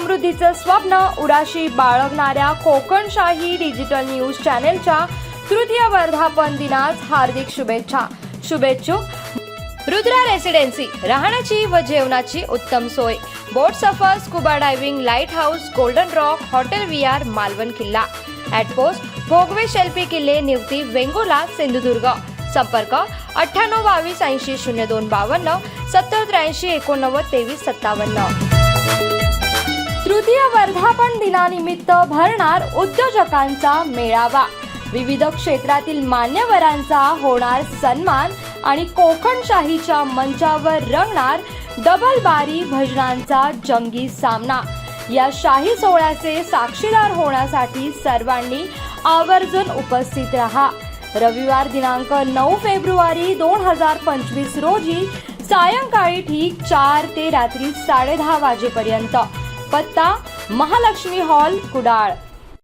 समृद्धीचं स्वप्न उडाशी बाळगणाऱ्या कोकणशाही digital news चॅनेलच्या तृतीय वर्धापन दिनास हार्दिक शुभेच्छा. शुभेच्छुक रुद्रा रेसिडेन्सी राहण्याची व जेवणाची उत्तम सोय. बोट सफर scuba diving lighthouse golden rock hotel V R Malvan किल्ला. ॲटपोस्ट भोगवे शेल्पी किल्ले निवती वेंगुला सिंधुदुर्ग. संपर्क अठ्ठ्याण्णव बावीस ऐंशी शून्य दोन बावन्न सत्तर त्र्याऐंशी एकोणनव्वद तेवीस सत्तावन्न. तृतीय वर्धापन दिनानिमित्त भरणार उद्योजकांचा मेळावा. विविध क्षेत्रातील मान्यवरांचा होणार सन्मान आणि कोकणशाहीच्या मंचावर रंगणार डबल बारी भजनांचा जंगी सामना. या शाही सोहळ्याचे साक्षीदार होण्यासाठी सर्वांनी आवर्जून उपस्थित रहा. रविवार दिनांक नऊ फेब्रुवारी दोन हजार पंचवीस रोजी सायंकाळी ठीक चार ते रात्री साडेदहा वाजेपर्यंत. पत्ता महालक्ष्मी हॉल कुडाळ.